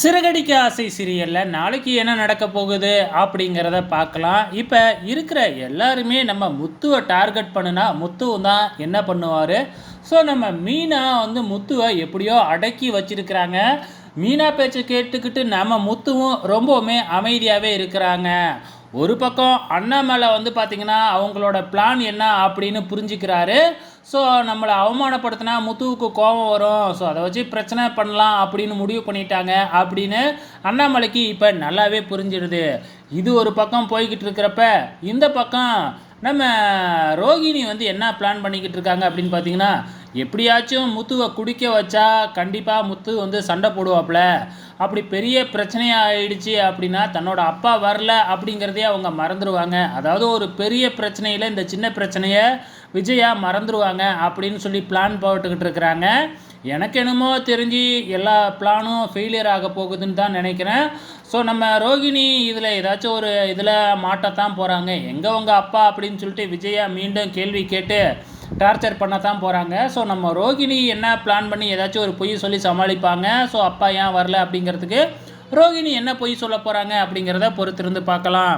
சிறகடிக்க ஆசை சீரியலில் நாளைக்கு என்ன நடக்க போகுது அப்படிங்கிறத பார்க்கலாம். இப்போ இருக்கிற எல்லாருமே நம்ம முத்துவை டார்கெட் பண்ணுனா முத்துவும் தான் என்ன பண்ணுவார்? ஸோ நம்ம மீனா வந்து முத்துவை எப்படியோ அடக்கி வச்சிருக்கிறாங்க. மீனா பேச்சை கேட்டுக்கிட்டு நம்ம முத்துவும் ரொம்பவுமே அமைதியாகவே இருக்கிறாங்க. ஒரு பக்கம் அண்ணாமலை வந்து பார்த்திங்கன்னா அவங்களோட பிளான் என்ன அப்படின்னு புரிஞ்சுக்கிறாரு. ஸோ நம்மளை அவமானப்படுத்தினா முத்துவுக்கு கோபம் வரும். ஸோ அதை வச்சு பிரச்சனை பண்ணலாம் அப்படின்னு முடிவு பண்ணிட்டாங்க. அப்படின்னு அண்ணாமலைக்கு இப்போ நல்லாவே புரிஞ்சிடுது. இது ஒரு பக்கம் போய்கிட்டு இருக்கிறப்ப இந்த பக்கம் நம்ம ரோகிணி வந்து என்ன பிளான் பண்ணிக்கிட்டு இருக்காங்க அப்படின்னு பார்த்தீங்கன்னா எப்படியாச்சும் முத்துவை குடிக்க வச்சா கண்டிப்பாக முத்து வந்து சண்டை போடுவாப்புல. அப்படி பெரிய பிரச்சனையாயிடுச்சு அப்படின்னா தன்னோட அப்பா வரல அப்படிங்கிறதே அவங்க மறந்துடுவாங்க அதாவது ஒரு பெரிய பிரச்சனையில் இந்த சின்ன பிரச்சனையை விஜயா மறந்துடுவாங்க அப்படின்னு சொல்லி பிளான் போட்டுக்கிட்டு இருக்கிறாங்க. எனக்கு என்னமோ தெரிஞ்சு எல்லா பிளானும் ஃபெயிலியர் ஆக போகுதுன்னு தான் நினைக்கிறேன். ஸோ நம்ம ரோகிணி இதில் ஏதாச்சும் ஒரு இதில் மாட்டத்தான் போகிறாங்க எங்கே உங்கள் அப்பா அப்படின்னு சொல்லிட்டு விஜயா மீண்டும் கேள்வி கேட்டு டார்ச்சர் பண்ண தான் போகிறாங்க ஸோ நம்ம ரோகிணி என்ன பிளான் பண்ணி ஏதாச்சும் ஒரு பொய் சொல்லி சமாளிப்பாங்க. ஸோ அப்பா ஏன் வரல அப்படிங்கிறதுக்கு ரோகிணி என்ன பொய் சொல்ல போகிறாங்க அப்படிங்கிறத பொறுத்திருந்து பார்க்கலாம்.